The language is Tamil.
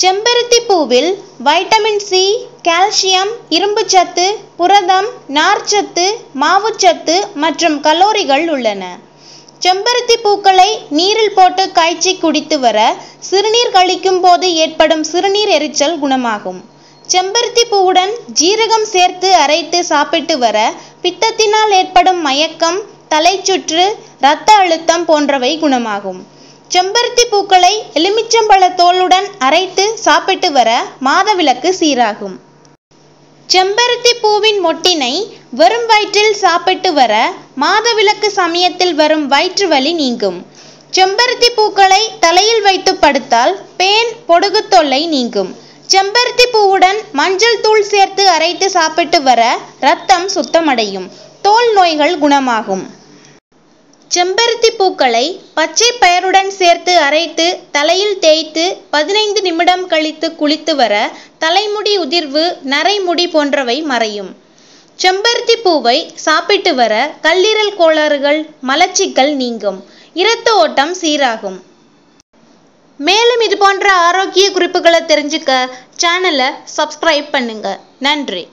செம்பருத்தி பூவில் வைட்டமின் சி கால்சியம் இரும்புச்சத்து புரதம் நார்ச்சத்து மாவுச்சத்து மற்றும் கலோரிகள் உள்ளன. செம்பருத்தி பூக்களை நீரில் போட்டு காய்ச்சி குடித்து வர சிறுநீர் கழிக்கும் போது ஏற்படும் சிறுநீர் எரிச்சல் குணமாகும். செம்பருத்தி பூவுடன் ஜீரகம் சேர்த்து அரைத்து சாப்பிட்டு வர பித்தத்தினால் ஏற்படும் மயக்கம் தலைச்சுற்று இரத்த அழுத்தம் போன்றவை குணமாகும். செம்பருத்தி பூக்களை எலுமிச்சம்பழ தோலுடன் அரைத்து சாப்பிட்டு வர மாதவிலக்கு சீராகும். செம்பருத்தி பூவின் மொட்டினை வெறும் வயிற்றில் சாப்பிட்டு வர மாதவிலக்கு சமயத்தில் வரும் வயிற்று வலி நீங்கும். செம்பருத்தி பூக்களை தலையில் வைத்து படுத்தால் பேன் பொடுகு தொல்லை நீங்கும். செம்பருத்தி பூவுடன் மஞ்சள் தூள் சேர்த்து அரைத்து சாப்பிட்டு வர இரத்தம் சுத்தமடையும். தோல் நோய்கள் குணமாகும். செம்பருத்தி பூக்களை பச்சை பயருடன் சேர்த்து அரைத்து தலையில் தேய்த்து பதினைந்து நிமிடம் கழித்து குளித்து வர தலைமுடி உதிர்வு நரைமுடி போன்றவை மறையும். செம்பருத்தி பூவை சாப்பிட்டு வர கல்லீரல் கோளாறுகள் மலச்சிக்கல் நீங்கும். இரத்த ஓட்டம் சீராகும். மேலும் இது போன்ற ஆரோக்கிய குறிப்புகளை தெரிஞ்சுக்க சேனலை சப்ஸ்கிரைப் பண்ணுங்க. நன்றி.